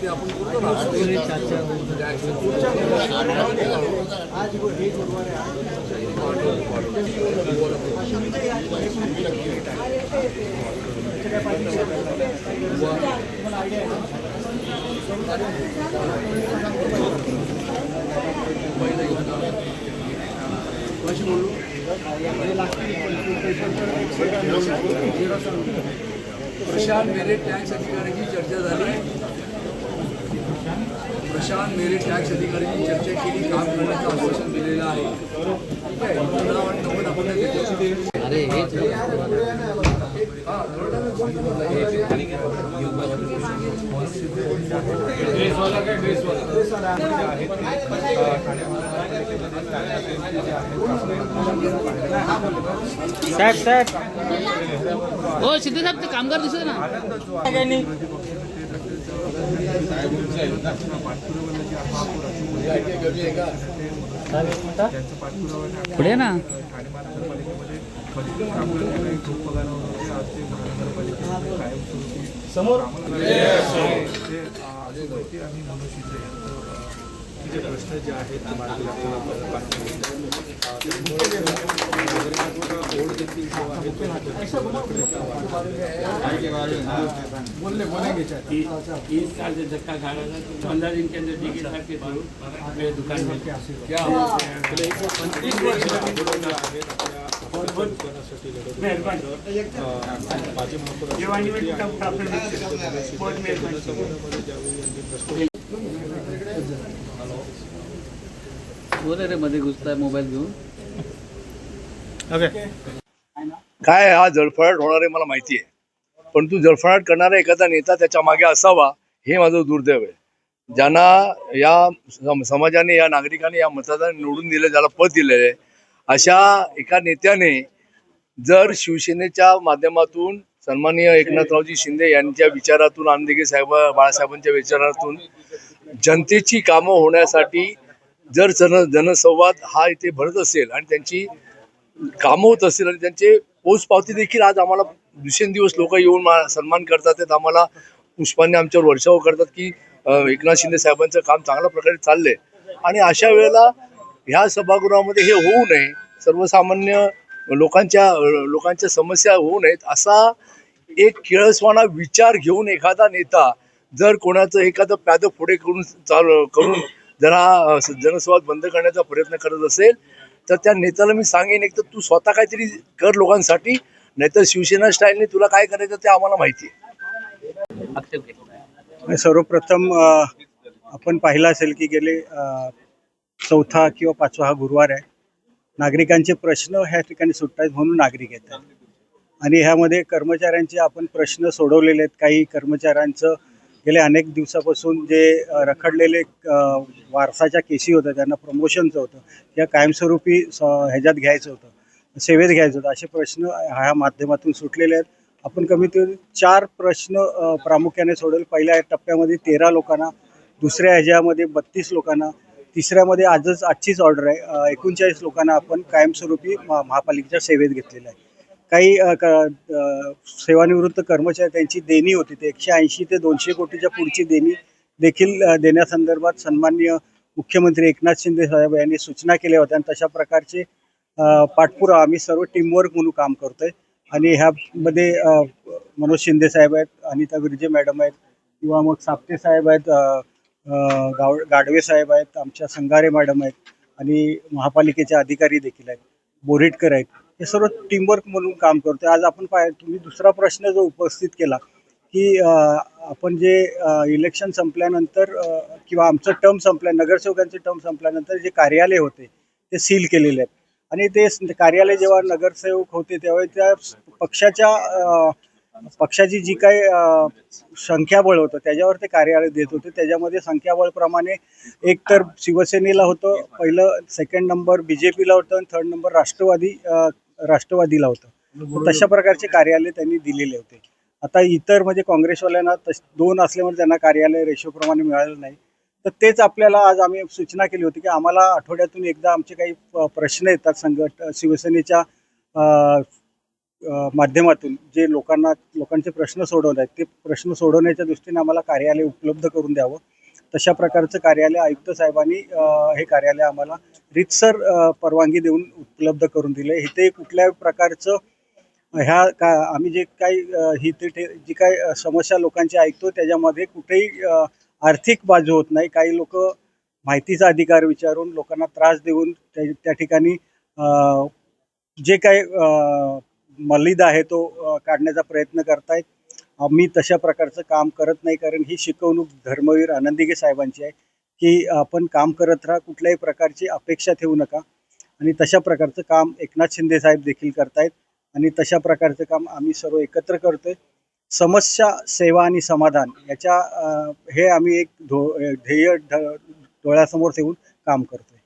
ते आपण करतो ना कशी बोलू? प्रशांत मेरे टॅक्स अधिकाऱ्याची चर्चा झाली प्रशांत मेरे टॅक्स अधिकाऱ्याची चर्चा केली काम करण्याचं आश्वासन दिलेलं आहे ठीक आहे आपण अरे साहेब साहेब। हो शिंदे साहेब ते कामगार दिसत ना? पुढे ना? समोर प्रश्न जे आहेत ते आपण पाहतो तीस साल से धक्का खा रहा था पंद्रह दिन के अंदर टिकट करके दो मेरे दुकान में क्या पंचवीस वर्ष रे मध्ये घुसताय मोबाईल घेऊन काय हा जळफळाट होणार आहे मला माहिती आहे. तू जळफळाट करणारा एखादा नेता त्याच्यामागे असावा हे माझं दुर्दैव आहे. ज्यांना या समाजाने या नागरिकांनी या मतदान निवडून दिलं ज्याला पद दिलेलं आहे अशा एका नेत्याने जर शिवसेनेच्या माध्यमातून सन्माननीय एकनाथरावजी शिंदे यांच्या विचारातून आमदेगे साहेब बाळासाहेबांच्या विचारातून जनतेची कामं होण्यासाठी जर जन जनसंवाद हा इथे भरत असेल आणि त्यांची कामं होत असेल आणि त्यांचे पोचपावती देखील आज आम्हाला दिवसेंदिवस लोक येऊन मा- सन्मान करतात आहेत आम्हाला पुष्पांनी आमच्यावर वर्षाव करतात की एकनाथ शिंदे साहेबांचं काम चांगल्या प्रकारे चाललंय. आणि अशा वेळेला ह्या सभागृहामध्ये हे होऊ नये. सर्वसामान्य लोकांच्या लोकांच्या समस्या होऊ नयेत असा एक किळसवाणा विचार घेऊन एखादा नेता जर कोणाचं एखादं प्यादं पुढे करून चाल करून जर हा जनसंवाद बंद करण्याचा प्रयत्न करत असेल तर त्या नेत्याला मी सांगेन एक तर तू स्वतः काहीतरी कर लोकांसाठी नाहीतर शिवसेना स्टाईलने तुला काय करायचं ते आम्हाला माहिती आहे. सर्वप्रथम आपण पाहिलं असेल की गेले चौथा किंवा पाचवा हा गुरुवार आहे. नागरिकांचे प्रश्न ह्या ठिकाणी सुटत आहेत म्हणून नागरिक येतात. आणि ह्यामध्ये कर्मचाऱ्यांचे आपण प्रश्न सोडवलेले आहेत. काही कर्मचाऱ्यांचं गेल्या अनेक दिवसापासून जे रखडलेले वारसाच्या केसी होत्या त्यांना प्रमोशनचं होतं किंवा कायमस्वरूपी स- ह्याच्यात घ्यायचं होतं. सेवेत घ्यायचं होतं. असे प्रश्न ह्या माध्यमातून सुटलेले आहेत. आपण कमीत कमी चार प्रश्न प्रामुख्याने सोडवले. पहिल्या टप्प्यामध्ये तेरा लोकांना दुसऱ्या ह्याच्यामध्ये बत्तीस लोकांना तिसऱ्यामध्ये आजच आजचीच ऑर्डर आहे. एकोणचाळीस लोकांना आपण कायमस्वरूपी महा- महापालिकेच्या सेवेत घेतलेलं आहे. काही क- सेवानिवृत्त कर्मचारी त्यांची देणी होती ते एकशे ऐंशी ते दोनशे कोटीच्या पुढची देणी देखील देण्यासंदर्भात सन्माननीय मुख्यमंत्री एकनाथ शिंदे साहेब यांनी सूचना केल्या होत्या. आणि तशा प्रकारचे पाठपुरावा आम्ही सर्व टीमवर्क म्हणून काम करतोय. आणि ह्यामध्ये मनोज शिंदे साहेब आहेत अनिता विरजे मॅडम आहेत किंवा मग साप्ते साहेब आहेत गाव गाडवे साहेब आहेत आमच्या संगारे मॅडम आहेत आणि महापालिकेचे अधिकारी देखील आहेत बोरिटकर आहेत. हे सर्व टीमवर्क म्हणून काम करतोय. आज आपण पाय तुम्ही दुसरा प्रश्न जो उपस्थित केला की आपण जे इलेक्शन संपल्यानंतर किंवा आमचं टर्म संपल्या नगरसेवकांचे टर्म संपल्यानंतर जे कार्यालय होते ते सील केलेले आहेत. आणि ते कार्यालय जेव्हा नगरसेवक होते तेव्हा त्या पक्षाच्या पक्षाची जी काही संख्याबळ होतं त्याच्यावर ते कार्यालय देत होते. त्याच्यामध्ये संख्याबळप्रमाणे एक तर शिवसेनेला होतं पहिलं सेकंड नंबर बी जे पीला होतं आणि थर्ड नंबर राष्ट्रवादी राष्ट्रवादीला होतं. तशा प्रकारचे कार्यालय त्यांनी दिलेले होते. आता इतर म्हणजे काँग्रेसवाल्यांना तस दोन असल्यामुळे त्यांना कार्यालय रेशोप्रमाणे मिळालं नाही. तर तेच आपल्याला आज आम्ही सूचना केली होती की आम्हाला आठवड्यातून एकदा आमचे काही प्रश्न येतात संघट शिवसेनेच्या माध्यमातून जे लोकांना लोकांचे प्रश्न सोडवत आहेत ते प्रश्न सोडवण्याच्या दृष्टीने आम्हाला कार्यालय उपलब्ध करून द्यावं. तशा प्रकारचं कार्यालय आयुक्त साहेबांनी हे कार्यालय आम्हाला रितसर परवानगी देऊन उपलब्ध करून दिले इथे कुठल्या प्रकारचं ह्या का आम्ही जे काही ही ते जी काय समस्या लोकांची ऐकतो त्याच्यामध्ये कुठेही आर्थिक बाजू होत नाही. काही लोक माहितीचा अधिकार विचारून लोकांना त्रास देऊन त्या त्या ठिकाणी जे काही मलिद आहे तो काढण्याचा प्रयत्न करतायत. आम्ही तशा प्रकारचं काम करत नाही कारण ही शिकवणूक धर्मवीर आनंदिगे साहेबांची आहे की आपण काम करत राहा कुठल्याही प्रकारची अपेक्षा ठेवू नका. आणि तशा प्रकारचं काम एकनाथ शिंदे साहेब देखील करतायत. आणि तशा प्रकारचं काम आम्ही सर्व एकत्र करतोय. समस्या सेवा आणि समाधान याच्या हे आम्ही एक धो ध्येय ढ- डोळ्यासमोर ठेवून काम करतोय.